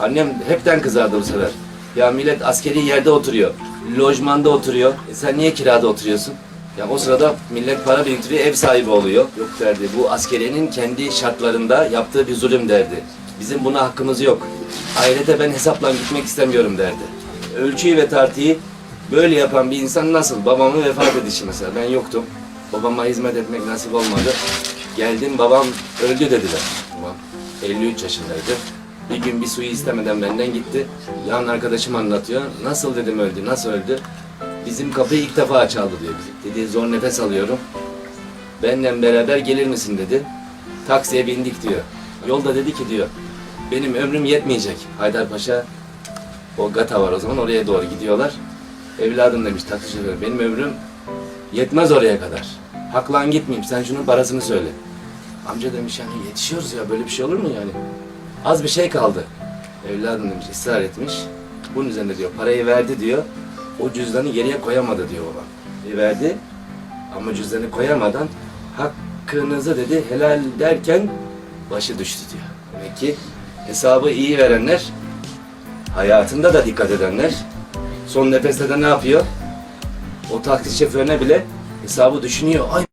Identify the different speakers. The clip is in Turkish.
Speaker 1: Annem hepten kızardı bu sefer. Ya millet askeri yerde oturuyor. Lojmanda oturuyor. E sen niye kirada oturuyorsun? Ya o sırada millet para biriktiriyor, ev sahibi oluyor. Yok derdi, bu askeriyenin kendi şartlarında yaptığı bir zulüm derdi. Bizim buna hakkımız yok. Ahirete ben hesapla gitmek istemiyorum derdi. Ölçüyü ve tartıyı böyle yapan bir insan nasıl? Babamın vefat edişi mesela, ben yoktum. Babama hizmet etmek nasip olmadı. Geldim, babam öldü dediler. Babam 53 yaşındaydı. Bir gün bir suyu istemeden benden gitti. Yan arkadaşım anlatıyor. Nasıl dedim öldü, nasıl öldü? Bizim kapıyı ilk defa çaldı diyor. Dedi zor nefes alıyorum. Benimle beraber gelir misin dedi. Taksiye bindik diyor. Yolda dedi ki diyor. Benim ömrüm yetmeyecek. Haydarpaşa o gata var o zaman oraya doğru gidiyorlar. Evladım demiş taksi benim ömrüm yetmez oraya kadar. Haklan gitmeyeyim sen şunun parasını söyle. Amca demiş yani yetişiyoruz ya böyle bir şey olur mu yani? Az bir şey kaldı. Evladım demiş ısrar etmiş. Bunun üzerine diyor parayı verdi diyor. O cüzdanı geriye koyamadı diyor babam. E verdi ama cüzdanı koyamadan hakkınızı dedi helal derken başı düştü diyor. Demek ki hesabı iyi verenler hayatında da dikkat edenler son nefeste de ne yapıyor? O taksi şoförüne bile hesabı düşünüyor. Ay